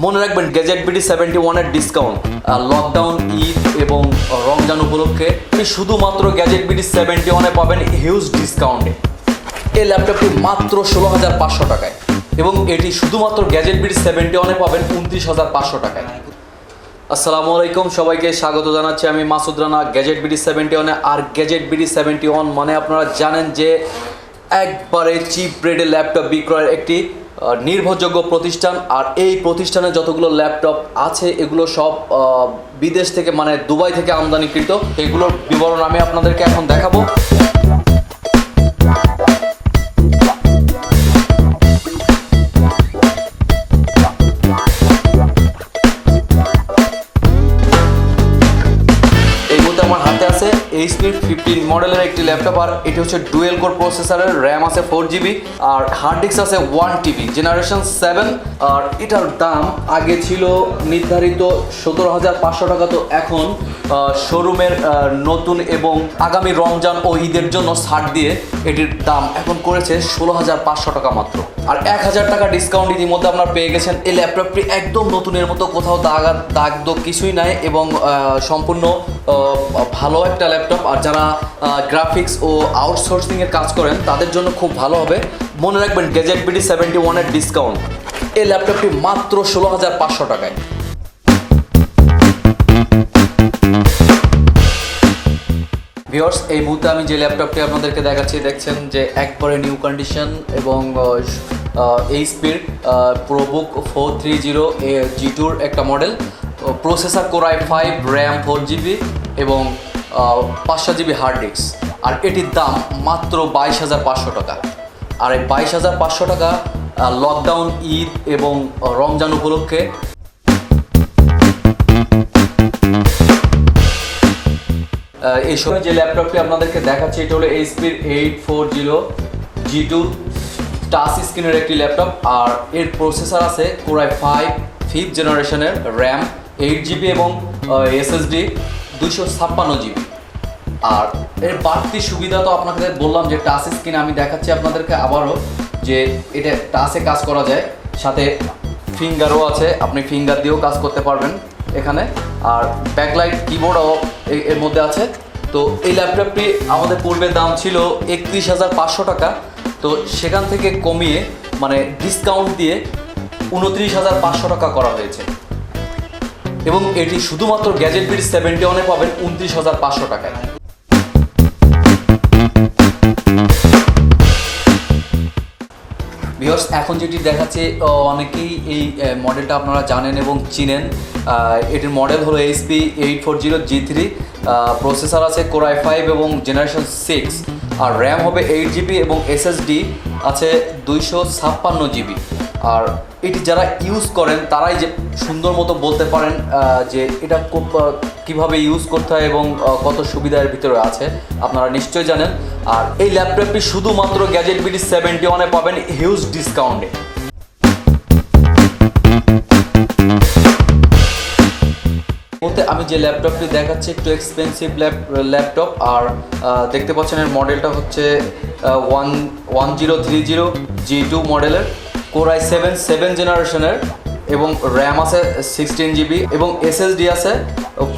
মনে রাখবেন gadget BD seventy ওয়ানের ডিসকাউন্ট লকডাউন ঈদ এবং রমজান উপলক্ষে আপনি শুধুমাত্র গ্যাজেট বিডি সেভেন্টি ওয়ানে পাবেন হিউজ ডিসকাউন্টে এই ল্যাপটপটি মাত্র ষোলো হাজার পাঁচশো টাকায় এবং এটি শুধুমাত্র গ্যাজেট বিডি সেভেন্টি ওয়ানে পাবেন উনত্রিশ হাজার পাঁচশো টাকায়। আসসালামু আলাইকুম, সবাইকে স্বাগত জানাচ্ছি আমি Masud Rana gadget BD seventy ওয়ানে আর গ্যাজেট বিডি সেভেন্টি ওয়ান মানে আপনারা জানেন যে একবারে চিপ রেটে ল্যাপটপ বিক্রয়ের একটি নির্ভরযোগ্য প্রতিষ্ঠান আর এই প্রতিষ্ঠানে যতগুলো ল্যাপটপ আছে, এগুলো সব বিদেশ থেকে মানে দুবাই থেকে আমদানিকৃত। এগুলোর বিবরণ আমি আপনাদেরকে এখন দেখাবো। আছে এইচপি ফিফটিন মডেলের একটি ল্যাপটপ আর এটি হচ্ছে ডুয়েল কোর প্রসেসরের র্যাম আছে ফোর জিবি আর হার্ড ডিস্ক আছে ওয়ান টিবি জেনারেশন সেভেন আর এটার দাম আগে ছিল নির্ধারিত সতেরো হাজার পাঁচশো টাকা, তো এখন শোরুমের নতুন এবং আগামী রমজান ও ঈদের জন্য ছাড় দিয়ে এটির দাম এখন করেছে ষোলো হাজার পাঁচশো টাকা মাত্র। আর এক হাজার টাকা ডিসকাউন্ট ইতিমধ্যে আপনারা পেয়ে গেছেন। এই ল্যাপটপটি একদম নতুনের মতো কোথাও দাগ দাগ দোগ কিছুই নাই এবং সম্পূর্ণ ভালো একটা ল্যাপটপ আর যারা গ্রাফিক্স ও আউটসোর্সিং এর কাজ করেন, তাদের জন্য খুব ভালো হবে। মনে রাখবেন গেজেট বিডি সেভেন্টি ওয়ানের ডিসকাউন্ট এই ল্যাপটপটি মাত্র ষোলো হাজার পাঁচশো টাকায়। ভিওর্স এই মুহূর্তে আমি যে ল্যাপটপটি আপনাদেরকে দেখাচ্ছি, দেখছেন যে একবারে নিউ কন্ডিশন এবং এইচপির ProBook four three zero G টুর একটা model processor core i five RAM four GB এবং পাঁচশো জিবি হার্ড ডিস্ক আর এটির দাম মাত্র বাইশ হাজার পাঁচশো টাকা। আর এই বাইশ হাজার পাঁচশো টাকা লকডাউন ঈদ এবং রমজান উপলক্ষে এই সময় যে ল্যাপটপটি আপনাদেরকে দেখাচ্ছি, এটা হলো এইচপির eight four zero G two touch স্ক্রিনের একটি ল্যাপটপ, আর এর প্রসেসর আছে কোরাই ফাইভ ফিফথ জেনারেশনের র্যাম এইট জিবি এবং এসএসডি দুশো ছাপ্পান্ন জিবি আর এর বাড়তি সুবিধা তো আপনাদের বললাম যে টাচ স্ক্রিন আমি দেখাচ্ছি আপনাদেরকে আবারও, যে এটা টাচে কাজ করা যায়। সাথে ফিঙ্গারও আছে, আপনি ফিঙ্গার দিয়েও কাজ করতে পারবেন এখানে। আর ব্যাকলাইট কিবোর্ডও এর মধ্যে আছে। তো এই ল্যাপটপটি আমাদের পূর্বে দাম ছিল একত্রিশ হাজার পাঁচশো টাকা। তো সেখান থেকে কমিয়ে মানে ডিসকাউন্ট দিয়ে উনত্রিশ হাজার পাঁচশো টাকা করা হয়েছে। এবং এটি শুধুমাত্র গ্যাজেট বিল সেভেন্টি ওয়ানে পাবেন উনত্রিশ হাজার পাঁচশো টাকায়। ভিউয়ার্স এখন যেটি দেখাচ্ছে অনেকেই এই মডেলটা আপনারা জানেন এবং চিনেন। এটির মডেল হলো HP eight four zero G three processor আছে কোরআই ফাইভ এবং জেনারেশন সিক্স আর র্যাম হবে এইট জিবি এবং এসএসডি আছে দুইশো ছাপ্পান্ন জিবি আর এটি যারা ইউজ করেন, তারাই যে সুন্দর মতো বলতে পারেন যে এটা খুব কীভাবে ইউজ করতে হয় এবং কত সুবিধার ভিতরে আছে, আপনারা নিশ্চয়ই জানেন। আর এই ল্যাপটপটি শুধুমাত্র গ্যাজেট বিডি সেভেন্টি ওয়ানে পাবেন হিউজ ডিসকাউন্টে মধ্যে আমি যে ল্যাপটপটি দেখাচ্ছি, একটু এক্সপেন্সিভ ল্যাপ, ল্যাপটপ, আর দেখতে পাচ্ছেন এর মডেলটা হচ্ছে one one zero three zero G two মডেলের কোরাই সেভেন সেভেন জেনারেশনের এবং র্যাম আছে সিক্সটিন জিবি এবং এসএসডি আছে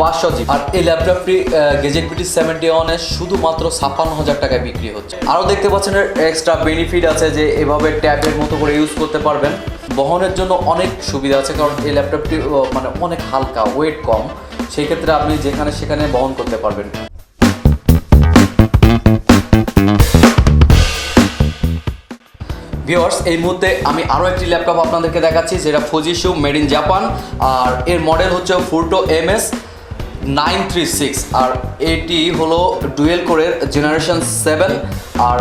পাঁচশো জিবি আর এই ল্যাপটপটি গেজেট পিটি সেভেন্টি ওয়ানে শুধুমাত্র ছাপ্পান্ন হাজার টাকায় বিক্রি হচ্ছে। আরও দেখতে পাচ্ছেন এক্সট্রা বেনিফিট আছে যে এভাবে ট্যাবের মতো করে ইউজ করতে পারবেন। বহনের জন্য অনেক সুবিধা আছে কারণ এই ল্যাপটপটি মানে অনেক হালকা ওয়েট কম। সেই ক্ষেত্রে আপনি যেখানে সেখানে বহন করতে পারবেন। ভিওয়ার্স এই মুহূর্তে আমি আরও একটি ল্যাপটপ আপনাদেরকে দেখাচ্ছি, যেটা ফুজিশু মেড ইন জাপান আর এর মডেল হচ্ছে ফুরটো M S nine three six আর এটি হলো ডুয়েল কোরের জেনারেশন সেভেন আর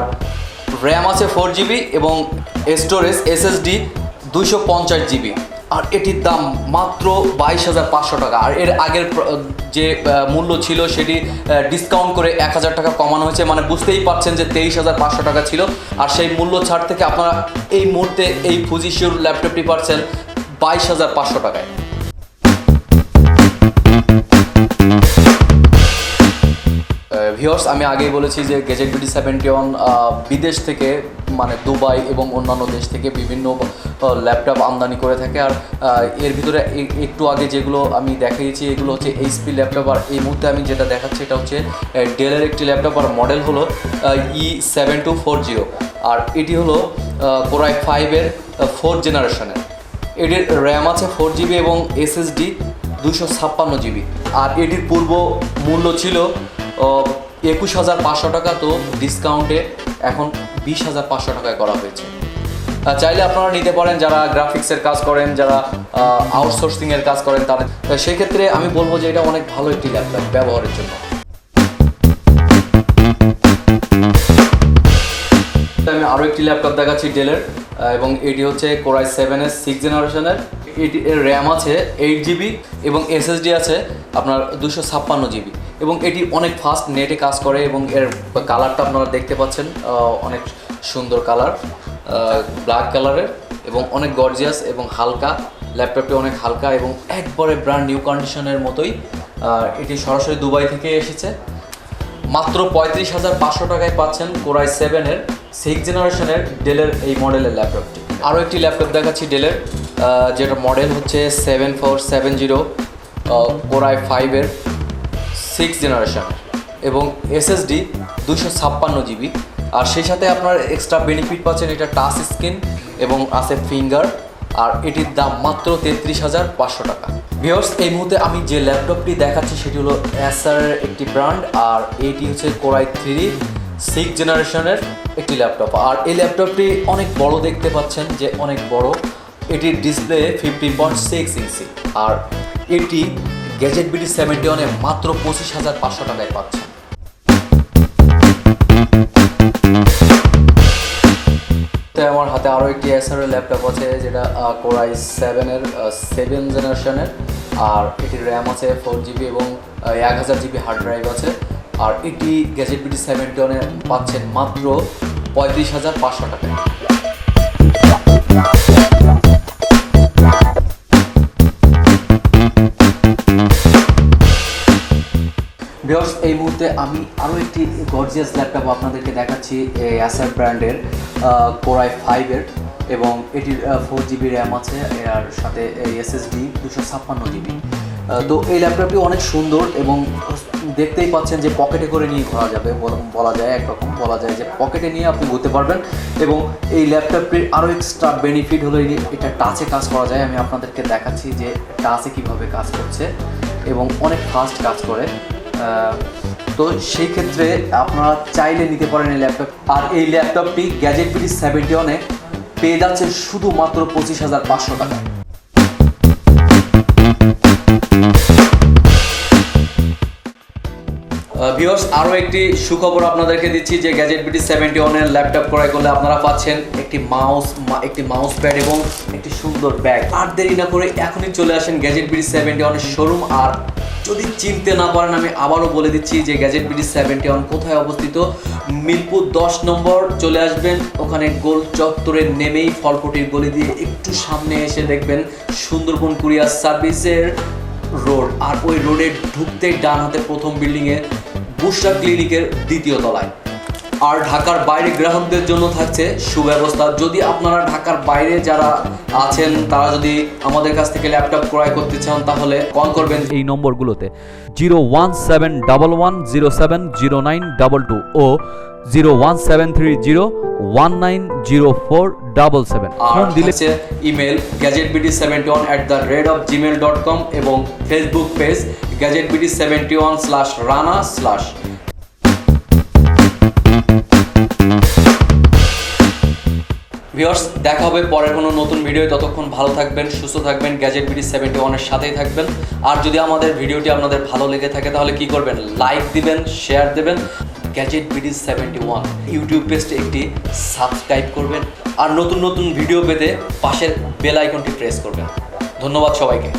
র্যাম আছে ফোর জিবি এবং স্টোরেজ এসএসডি দুশো পঞ্চাশ জিবি আর এটির দাম মাত্র বাইশ হাজার পাঁচশো টাকা। আর এর আগের যে মূল্য ছিল সেটি ডিসকাউন্ট করে এক হাজার টাকা কমানো হয়েছে। মানে বুঝতেই পারছেন যে তেইশ হাজার পাঁচশো টাকা ছিল। আর সেই মূল্য ছাড় থেকে আপনারা এই মুহূর্তে এই ফুজিশিওর ল্যাপটপটি পাচ্ছেন বাইশ হাজার পাঁচশো টাকায়। ভিওর্স আমি আগেই বলেছি যে গেজেট বিডি সেভেন্টি ওয়ান বিদেশ থেকে মানে দুবাই এবং অন্যান্য দেশ থেকে বিভিন্ন ল্যাপটপ আমদানি করে থাকে। আর এর ভিতরে একটু আগে যেগুলো আমি দেখিয়েছি, এগুলো হচ্ছে এইচপি ল্যাপটপ আর এই মুহূর্তে আমি যেটা দেখাচ্ছি এটা হচ্ছে ডেলের একটি ল্যাপটপ আর মডেল হলো E seven two four zero আর এটি হলো কোরাই ফাইভের ফোর্থ জেনারেশনের এটির র্যাম আছে ফোর জিবি এবং এসএসডি দুশো ছাপ্পান্ন জিবি আর এটির পূর্ব মূল্য ছিল একুশ হাজার পাঁচশো টাকা তো ডিসকাউন্টে এখন বিশ হাজার পাঁচশো টাকায় করা হয়েছে। চাইলে আপনারা নিতে পারেন, যারা গ্রাফিক্সের কাজ করেন, যারা আউটসোর্সিংয়ের কাজ করেন, তাদের সেই আমি বলব যে এটা অনেক ভালো একটি ল্যাপটপ ব্যবহারের জন্য। আমি আরও একটি ল্যাপটপ দেখাচ্ছি ডেলের এবং এটি হচ্ছে কোরাই সেভেনের সিক্স জেনারেশনের এটি, এর র্যাম আছে এইট জিবি এবং এসএসডি আছে আপনার দুশো ছাপ্পান্ন জিবি এবং এটি অনেক ফাস্ট নেটে কাজ করে এবং এর কালারটা আপনারা দেখতে পাচ্ছেন অনেক সুন্দর কালার ব্ল্যাক কালারের এবং অনেক গর্জিয়াস এবং হালকা ল্যাপটপটি অনেক হালকা এবং একবারে ব্র্যান্ড নিউ কন্ডিশনের মতোই এটি সরাসরি দুবাই থেকে এসেছে। মাত্র পঁয়ত্রিশ হাজার পাঁচশো টাকায় পাচ্ছেন কোরাই সেভেনের সিক্স জেনারেশনের ডেলের এই মডেলের ল্যাপটপটি আরও একটি ল্যাপটপ দেখাচ্ছি ডেলের যেটা মডেল হচ্ছে seven four seven zero core i ফাইভের সিক্স জেনারেশন এবং এসএসডি দুশো ছাপ্পান্ন জিবি আর সেই সাথে আপনার এক্সট্রা বেনিফিট পাচ্ছেন এটা টাচ স্ক্রিন এবং আছে ফিঙ্গার আর এটির দাম মাত্র তেত্রিশ হাজার পাঁচশো টাকা। ভিওর্স এই মুহূর্তে আমি যে ল্যাপটপটি দেখাচ্ছি সেটি হলো অ্যাসারের একটি ব্র্যান্ড আর এটি হচ্ছে কোরাই থ্রি সিক্স জেনারেশনের একটি ল্যাপটপ আর এই ল্যাপটপটি অনেক বড় দেখতে পাচ্ছেন যে অনেক বড়। এটির display fifteen point six inch আর এটি গ্যাজেট বিডি সেভেন্টি ওয়ানে মাত্র পঁচিশ হাজার পাঁচশো টাকায় পাচ্ছেন আমার হাতে আরও একটি এসআরের ল্যাপটপ আছে, যেটা কোরাই সেভেনের সেভেন জেনারেশনের আর এটির র্যাম আছে ফোর জিবি এবং এক হাজার জিবি হার্ড ড্রাইভ আছে, আর এটি গ্যাজেট বিডি সেভেন্টি ওয়ানে পাচ্ছেন মাত্র পঁয়ত্রিশ হাজার পাঁচশো টাকায়। আমি আরও একটি গর্জিয়াস ল্যাপটপ আপনাদেরকে দেখাচ্ছি অ্যাসার ব্র্যান্ডের কোরাই ফাইভের এবং এটির ফোর জিবি র্যাম আছে, এর সাথে এসএসডি দুশো ছাপ্পান্ন জিবি তো এই ল্যাপটপটি অনেক সুন্দর এবং দেখতেই পাচ্ছেন যে পকেটে করে নিয়ে ঘোরা যাবে, বল- যায় একরকম, বলা যায় যে পকেটে নিয়ে আপনি ঘুরতে পারবেন এবং এই ল্যাপটপটির আরও এক্সট্রা বেনিফিট হলো এটা টাচে কাজ করা যায়, আমি আপনাদেরকে দেখাচ্ছি যে টাচে কীভাবে কাজ করছে এবং অনেক ফাস্ট কাজ করে। তো সেই ক্ষেত্রে আপনারা চাইলে নিতে পারেন এই ল্যাপটপ আর এই ল্যাপটপটি গ্যাজেট বিডি সেভেন্টি ওয়ানে পেয়ে যাচ্ছে শুধুমাত্র পঁচিশ হাজার পাঁচশো টাকা। ভিউয়ার্স আরও একটি সুখবর আপনাদেরকে দিচ্ছি যে গ্যাজেট বিডি সেভেন্টি ওয়ানের ল্যাপটপ ক্রয় করলে আপনারা পাচ্ছেন একটি মাউস একটি মাউস প্যাড এবং একটি সুন্দর ব্যাগ আর দেরি না করে এখনই চলে আসেন গ্যাজেট বিডি সেভেন্টি ওয়ানের শোরুম আর যদি চিনতে না পারেন, আমি আবারও বলে দিচ্ছি যে গ্যাজেট বিডি সেভেন্টি ওয়ান কোথায় অবস্থিত? মিরপুর দশ নম্বর, চলে আসবেন। ওখানে গোল চত্বরে নেমেই ফলপটির গলি দিয়ে একটু সামনে এসে দেখবেন সুন্দরবন কুরিয়ার সার্ভিসের রোড। আর ওই রোডে ঢুকতে ডান হাতে প্রথম বিল্ডিংয়ে বুশরা ক্লিনিকের দ্বিতীয় তলায়। আর ঢাকার বাইরে গ্রাহকদের জন্য থাকছে সুব্যবস্থা। যদি আপনারা ঢাকার বাইরে যারা আছেন তারা যদি আমাদের কাছ থেকে ল্যাপটপ ক্রয় করতে চান তাহলে কল করবেন। এই নম্বরগুলোতে zero one seven double one zero seven zero nine double two ও zero one seven three zero one nine zero four double seven. Phone দিলে email gadget BD seventy one at the rate of Gmail dot com এবং Facebook page gadget BD seventy one slash Rana slash viewers, দেখা হবে পরের কোনো নতুন video ততক্ষণ ভালো থাকবেন, সুস্থ থাকবেন গ্যাজেট বিডি সেভেন্টি ওয়ানের সাথেই থাকবেন। আর যদি আমাদের ভিডিওটি আপনাদের ভালো লেগে থাকে, তাহলে কি করবেন? লাইক দিবেন শেয়ার দেবেন। Gadget BD seventy one YouTube পেজটি একটি সাবস্ক্রাইব করবেন। আর নতুন নতুন ভিডিও পেতে পাশের বেল আইকনটি প্রেস করবেন। ধন্যবাদ সবাইকে।